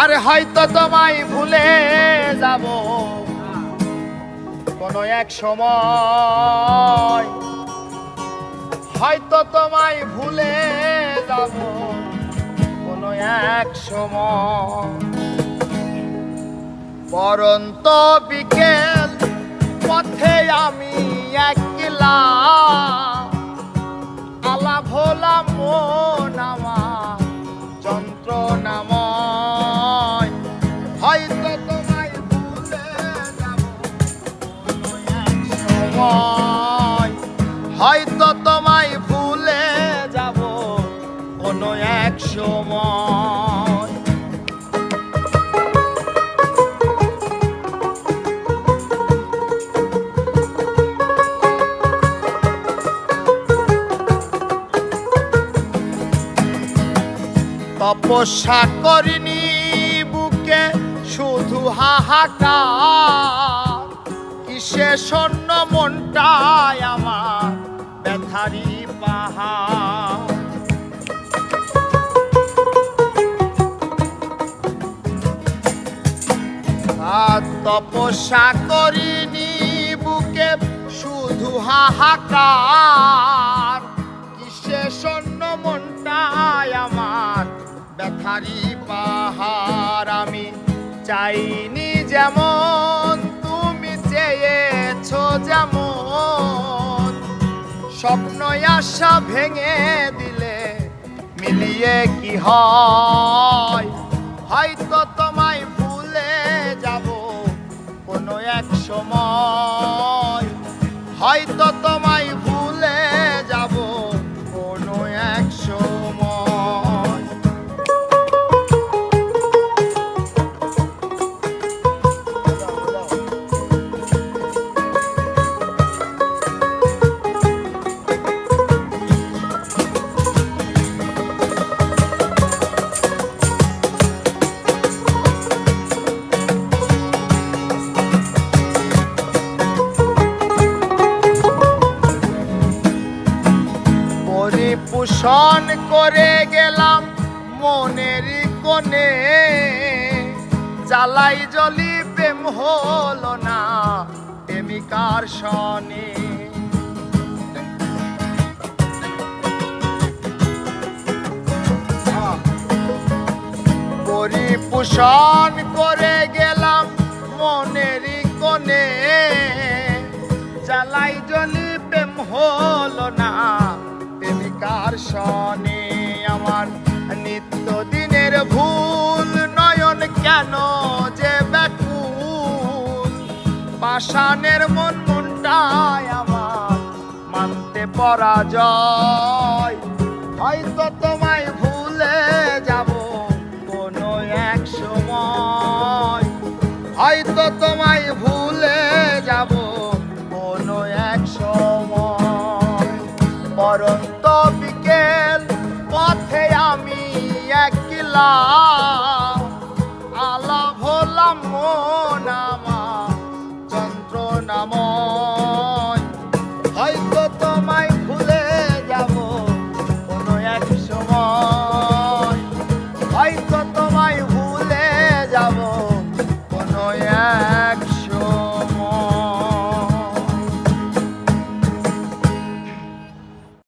আরে হয়তো তোমায় ভুলে যাব। কোনো এক সময় হয়তো তোমায় ভুলে যাব। কোনো এক সময়। পরন্ত বিকেল পথে আমি একলা হয়তো তোমায় ভুলে যাব কোনো এক সময়। তপস্যা করিনি বুকে, শুধু হাহাকার। কিসে শূন্য মনটায় আমার ব্যথারি পাহাড়। তপস্যা করিনি বুকে, শুধু হাহাকার। কিসে শূন্য মনটায় আমার ব্যথারি পাহাড় আমি চাইনি যেমন স্বপ্ন আশা ভেঙে দিলে মিলিয়ে কি হয়? হয়তো তোমায় ভুলে যাব কোনো এক সময়। হয়তো পরিপোষণ করে গেলাম মনের কোণে। জ্বালাই জলি প্রেম হলো না প্রেমিকার সনে। পরিপোষণ করে গেলাম মনের কোণে। জ্বালাই জলি প্রেম হলো না সনে আমার নিত্য দিনের ভুল নয়ন কেন যে ব্যাকুল? পাষাণের মন মনটায় আমার মানতে পরাজয়? হয়তো তোমায় ভুলে যাব কোনো এক সময়। হয়তো তোমায় ভুলে যাব পরন্ত